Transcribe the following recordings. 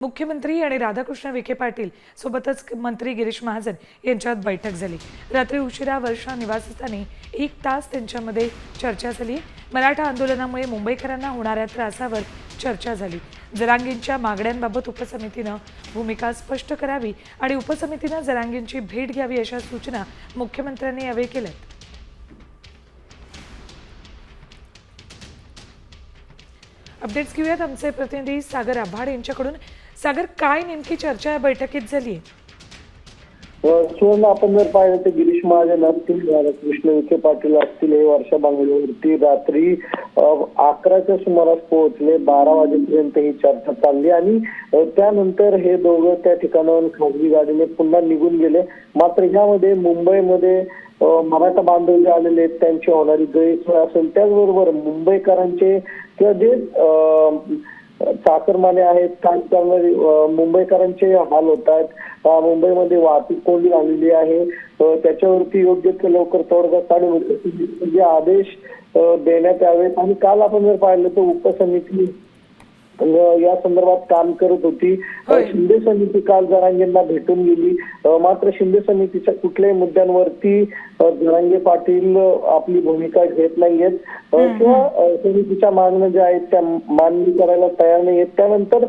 मुख्यमंत्री आणि राधाकृष्ण विखे पाटील सोबतच मंत्री गिरीश महाजन यांच्यात बैठक झाली. रात्री उशिरा वर्षा निवासस्थानी एक तास त्यांच्यामध्ये चर्चा झाली. मराठा आंदोलनामुळे मुंबईकरांना होणाऱ्या त्रासावर चर्चा झाली. जरांगींच्या मागण्यांबाबत उपसमितीनं भूमिका स्पष्ट करावी आणि उपसमितीनं जरांगींची भेट घ्यावी अशा सूचना मुख्यमंत्र्यांनी यावेळी केल्यात. अपडेट्स घेऊयात. आमचे प्रतिनिधी सागर आव्हाड यांच्याकडून. सागर काय नेमकी चर्चा या बैठकीत झाली सुवर्ण आपण जर पाहिलं तर गिरीश महाजन असतील राधाकृष्ण विखे पाटील असतील हे वर्षा बांगलोरवरती रात्री अकराच्या सुमारास पोहोचले. बारा वाजेपर्यंत ही चर्चा चालली आणि त्यानंतर हे दोघं त्या ठिकाणाहून खासगी गाडीने पुन्हा निघून गेले. मात्र ह्यामध्ये मुंबईमध्ये मराठा बांधव जे आलेले आहेत त्यांची होणारी गैरसोय असेल त्याचबरोबर मुंबईकरांचे किंवा जे चाकरमाने आहेत काम करणारे मुंबईकरांचे हाल होत आहेत. मुंबईमध्ये वाहतूक कोंडी आलेली आहे. त्याच्यावरती योग्य ते लवकर तोडगा काढून जे आदेश देण्यात यावेत. आणि काल आपण जर पाहिलं तर उपसमिती या संदर्भात काम करत होती. शिंदे समिती काल जरांगेंना भेटून गेली. मात्र शिंदे समितीच्या कुठल्याही मुद्द्यांवरती जरांगे पाटील आपली भूमिका घेत नाहीयेत. किंवा समितीच्या मागण्या ज्या आहेत त्या मान्य करायला तयार नाहीयेत. त्यानंतर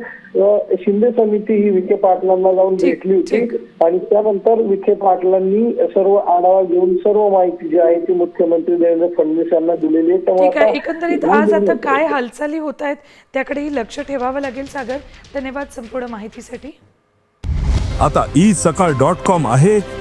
शिंदे समिती ही विखे पाटलांना जाऊन भेटली होती. ठीक. आणि त्यानंतर विखे पाटलांनी सर्व आढावा घेऊन सर्व माहिती जी आहे ती मुख्यमंत्री देवेंद्र फडणवीस यांना दिलेली आहे. त्यामुळे ठीक आहे आता- एकंदरीत आज आता काय हालचाली होत आहेत त्याकडेही लक्ष ठेवावं लागेल सागर. धन्यवाद संपूर्ण माहितीसाठी. आता ई सकाळ डॉट कॉम आहे.